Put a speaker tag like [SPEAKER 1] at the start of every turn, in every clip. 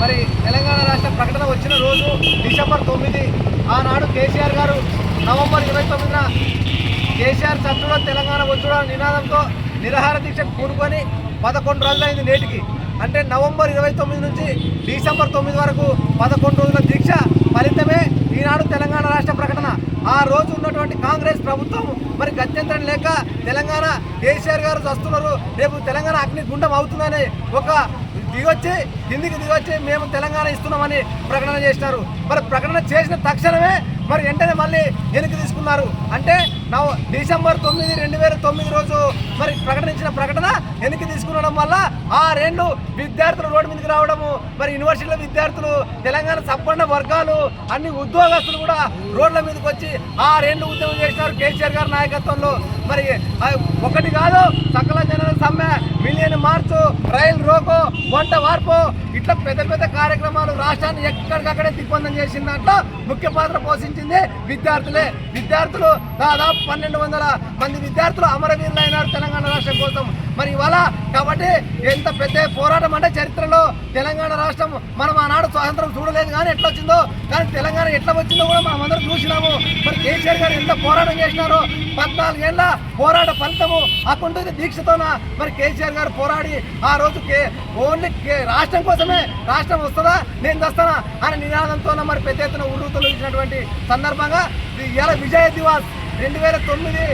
[SPEAKER 1] మరి తెలంగాణ రాష్ట్ర ప్రకటన వచ్చిన రోజు డిసెంబర్ తొమ్మిది ఆనాడు కేసీఆర్ గారు నవంబర్ ఇరవై తొమ్మిదిన కేసీఆర్ చచ్చుడో తెలంగాణ వచ్చుడో నినాదంతో నిరాహార దీక్ష కూడుకొని పదకొండు రోజులైంది నేటికి. అంటే నవంబర్ ఇరవై తొమ్మిది నుంచి డిసెంబర్ తొమ్మిది వరకు పదకొండు రోజుల దీక్ష ఫలితమే ఈనాడు తెలంగాణ రాష్ట్ర ప్రకటన. ఆ రోజు ఉన్నటువంటి కాంగ్రెస్ ప్రభుత్వం మరి గత్యంతరం లేక తెలంగాణ కేసీఆర్ గారు వస్తున్నారు రేపు తెలంగాణ అగ్ని గుండం ఒక దిగొచ్చి కిందికి దిగొచ్చి మేము తెలంగాణ ఇస్తున్నామని ప్రకటన చేసినారు. మరి ప్రకటన చేసిన తక్షణమే మరి వెంటనే మళ్ళీ వెనక్కి తీసుకున్నారు. అంటే నవ డిసెంబర్ తొమ్మిది రెండు వేల తొమ్మిది రోజు మరి ప్రకటించిన ప్రకటన వెనక్కి తీసుకునడం వల్ల ఆ రెండు విద్యార్థులు రోడ్డు మీదకి రావడము మరి యూనివర్సిటీల విద్యార్థులు తెలంగాణ సంపన్న వర్గాలు అన్ని ఉద్యోగస్తులు కూడా రోడ్ల మీదకి వచ్చి ఆ రెండు ఉద్యమం చేసినారు కేసీఆర్ గారి నాయకత్వంలో. మరి ఒకటి కాదు సకల వంట వార్పు ఇట్లా పెద్ద పెద్ద కార్యక్రమాలు రాష్ట్రాన్ని ఎక్కడికక్కడే దిగ్బంధం చేసిన దాంట్లో ముఖ్య పాత్ర పోషించింది విద్యార్థులే. విద్యార్థులు దాదాపు పన్నెండు వందల మంది విద్యార్థులు అమరవీరులైనారు అయినారు తెలంగాణ రాష్ట్రం కోసం. మరి ఇవాళ కాబట్టి ఎంత పెద్ద పోరాటం అంటే చరిత్రలో తెలంగాణ రాష్ట్రం మనం ఆనాడు స్వాతంత్రం చూడలేదు కానీ ఎట్లా వచ్చిందో కానీ తెలంగాణ ఎట్లా వచ్చిందో కూడా మనం అందరం చూసినాము. మరి కేసీఆర్ గారు ఎంత పోరాటం చేసినారో పద్నాలుగేళ్ళ పోరాట ఫలితము అకుంటుంది దీక్షతోన మరి కేసీఆర్ గారు పోరాడి ఆ రోజు కే ఓన్లీ రాష్ట్రం కోసమే రాష్ట్రం వస్తుందా నేను తెస్తానా అనే నినాదంతో మరి పెద్ద ఎత్తున ఉర్రు ఇచ్చినటువంటి సందర్భంగా ఇలా విజయ దివాస్ రెండు వేల తొమ్మిది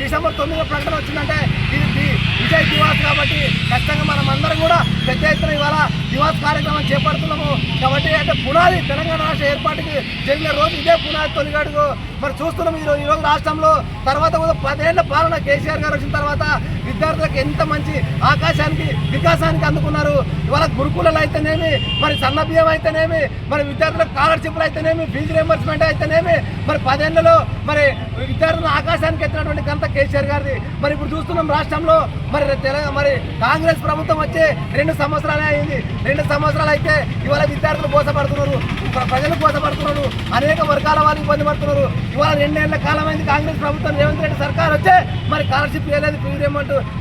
[SPEAKER 1] డిసెంబర్ తొమ్మిది ప్రకటన వచ్చిందంటే ఇది విజయ్ దివాస్ కాబట్టి ఖచ్చితంగా మనం అందరం కూడా పెద్ద ఎత్తున ఇవాళ దివాస్ కార్యక్రమం చేపడుతున్నాము. కాబట్టి అంటే పునాది తెలంగాణ రాష్ట్ర ఏర్పాటుకి జరిగిన రోజు ఇదే పునాది తొలిగాడుకు మరి చూస్తున్నాం ఈరోజు ఈరోజు రాష్ట్రంలో తర్వాత కూడా పదేళ్ళ పాలన కేసీఆర్ గారు వచ్చిన తర్వాత విద్యార్థులకు ఎంత మంచి ఆకాశానికి వికాసానికి అందుకున్నారు. ఇవాళ గురుకులాలు అయితేనేమి మరి సన్న బియ్యం అయితేనేమి మరి విద్యార్థులకు స్కాలర్షిప్లు అయితేనేమి ఫీజు రియంబర్స్మెంట్ అయితేనేమి మరి పదేళ్ళలో మరి విద్యార్థులను ఆకాశానికి ఎత్తినటువంటి ఘనత కేసీఆర్ గారిది. మరి ఇప్పుడు చూస్తున్నాం రాష్ట్రంలో మరి తెలంగాణ మరి కాంగ్రెస్ ప్రభుత్వం వచ్చే రెండు సంవత్సరాలే అయింది. రెండు సంవత్సరాలు అయితే ఇవాళ విద్యార్థులు మోసపడుతున్నారు ప్రజలు మోసపడుతున్నారు అనేక వర్గాల వాళ్ళు ఇబ్బంది పడుతున్నారు. ఇవాళ రెండేళ్ళ కాలం అయింది కాంగ్రెస్ ప్రభుత్వం రేవంత్ రెడ్డి సర్కార్ వచ్చే మరి స్కాలర్షిప్ ఇవ్వలేదు ఫీజు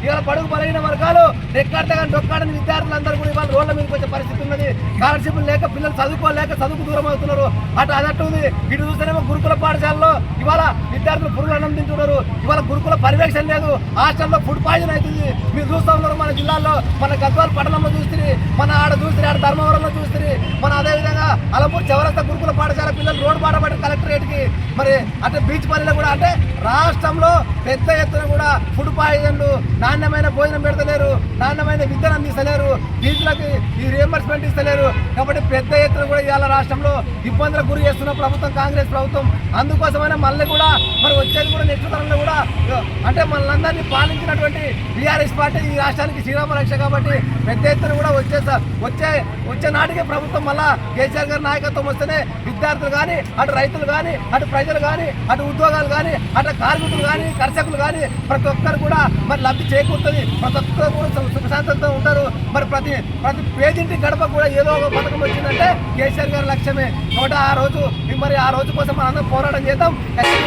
[SPEAKER 1] ఇవాళ పడుగు బలైన వర్గాలు రెక్కాడతా కానీ డొక్కాడని విద్యార్థులందరూ కూడా ఇవాళ రోడ్ల మీదకి వచ్చే పరిస్థితి ఉన్నది. స్కాలర్షిప్లు లేక పిల్లలు చదువుకోలేక చదువుకు దూరం అవుతున్నారు. అటు అదట్టు ఉంది. ఇటు చూస్తేనేమో గురుకుల పాఠశాలలో ఇవాళ విద్యార్థులు పురుగులు అన్నం తింటున్నారు ఇవాళ గురుకుల పర్యవేక్షణ లేదు. హాస్టల్లో ఫుడ్ పాయిజన్ అవుతుంది. మీరు చూస్తూ ఉన్నారు మన జిల్లాలో. మన గద్వాల పట్టణంలో చూస్తుంది మన ఆడ చూస్తుంది ఆడ ధర్మవరంలో చూస్తుంది మన అదేవిధంగా అలమూరు చౌరస్తా గురుకుల పాఠశాల పిల్లలు రోడ్డు బాట కలెక్టరేట్కి మరి అంటే బీచ్ పల్లిలో కూడా అంటే రాష్ట్రంలో పెద్ద ఎత్తున కూడా ఫుడ్ పాయిజన్లు నాణ్యమైన భోజనం పెడతలేరు నాణ్యమైన విద్యను అందిస్తలేరు ఫీజులకి ఈ రియంబర్స్మెంట్ ఇస్తలేరు. కాబట్టి పెద్ద ఎత్తున కూడా ఇవాళ రాష్ట్రంలో ఇబ్బందులకు గురి చేస్తున్న ప్రభుత్వం కాంగ్రెస్ ప్రభుత్వం. అందుకోసమైనా మళ్ళీ కూడా మరి వచ్చేది కూడా నెక్స్ట్ తరంలో కూడా అంటే మనందరినీ పాలించినటువంటి బీఆర్ఎస్ పార్టీ ఈ రాష్ట్రానికి శ్రీరామ రక్ష కాబట్టి పెద్ద ఎత్తున కూడా వచ్చే వచ్చే వచ్చే నాటికే ప్రభుత్వం మళ్ళా కేసీఆర్ గారి నాయకత్వం వస్తేనే విద్యార్థులు కానీ అటు రైతులు కానీ అటు ప్రజలు కానీ అటు ఉద్యోగాలు కానీ అటు కార్మికులు కానీ కర్షకులు కానీ ప్రతి ఒక్కరు కూడా మరి లబ్ధి చేకూరుతుంది. ప్రతి ఒక్కరు కూడా సుఖశాంతంతో ఉంటారు. మరి ప్రతి ప్రతి పేదింటి గడప కూడా ఏదో ఒక పథకం వచ్చిందంటే కేసీఆర్ గారి లక్ష్యమే. కాబట్టి ఆ రోజు మరి ఆ రోజు కోసం మనందరం అందరం పోరాటం చేద్దాం. మెడల్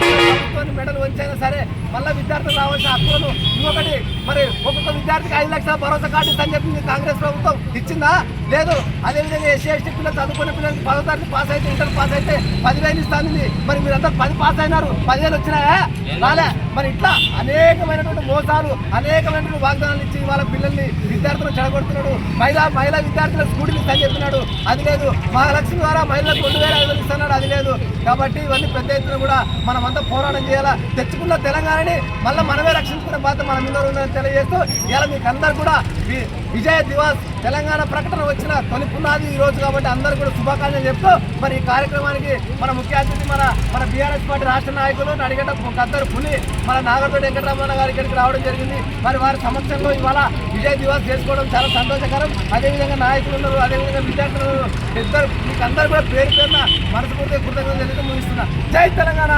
[SPEAKER 1] ప్రభుత్వాన్ని వంచైనా సరే మళ్ళీ విద్యార్థులు రావాల్సిన హక్కులను ఇంకొకటి మరి ఒక్కొక్క విద్యార్థికి ఐదు లక్షల భరోసా కార్డు ఇస్తుందని చెప్పింది కాంగ్రెస్ ప్రభుత్వం ఇచ్చిందా? లేదు అదేవిధంగా ఎస్సీ ఎస్టీ పిల్లలు చదువుకునే పిల్లలకి పదో తరగతి పాస్ అయితే ఇంటర్ పాస్ అయితే పదివేలు ఇస్తాను మరి మీరంతా పది పాస్ అయినారు పదివేలు వచ్చినాయా? రాలే. మరి ఇట్లా అనేకమైనటువంటి మోసాలు అనేకమైనటువంటి వాగ్దానాలు ఇచ్చి వాళ్ళ పిల్లల్ని విద్యార్థులు చెడగొడుతున్నాడు. మహిళా మహిళా విద్యార్థుల స్కూటీలు ఇస్తాను చెప్తున్నాడు. అది లేదు. మహాలక్ష్మి ద్వారా మహిళలకు రెండు వేల ఐదు వేలు ఇస్తున్నాడు. అది లేదు. కాబట్టి ఇవన్నీ పెద్ద ఎత్తున కూడా మనం అంతా పోరాటం చేయాలా? తెచ్చుకున్న తెలంగాణని మళ్ళీ మనమే రక్షించుకునే బాధ్యత మన మీద ఉందని తెలియజేస్తూ ఇలా మీకు అందరు కూడా వి- విజయ దివాస్ తెలంగాణ ప్రకటన వచ్చిన తొలి పునాది ఈ రోజు కాబట్టి అందరూ కూడా శుభాకాంక్షలు చెప్తూ మరి ఈ కార్యక్రమానికి మన ముఖ్య అతిథి మన మన బీఆర్ఎస్ పార్టీ రాష్ట్ర నాయకులు నడిగడ్డ గద్దరు పులి మన నాగర్తోటి వెంకటరమణ గారి ఇక్కడికి రావడం జరిగింది. మరి వారి సమక్షంలో ఇవాళ విజయ దివాస్ చేసుకోవడం చాలా సంతోషకరం. అదేవిధంగా నాయకులు ఉన్నారు అదేవిధంగా విద్యార్థులు ఉన్నారు. ఇద్దరు మీకు అందరూ కూడా పేరు పేరున మనస్ఫూర్తిగా కృతజ్ఞతలు తెలియదు ముగిస్తున్నా జై తెలంగాణ!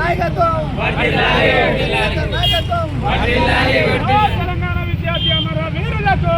[SPEAKER 1] నాయకత్వం! నాయకత్వం!
[SPEAKER 2] తెలంగాణ విద్యార్థి అమర వీరులకు!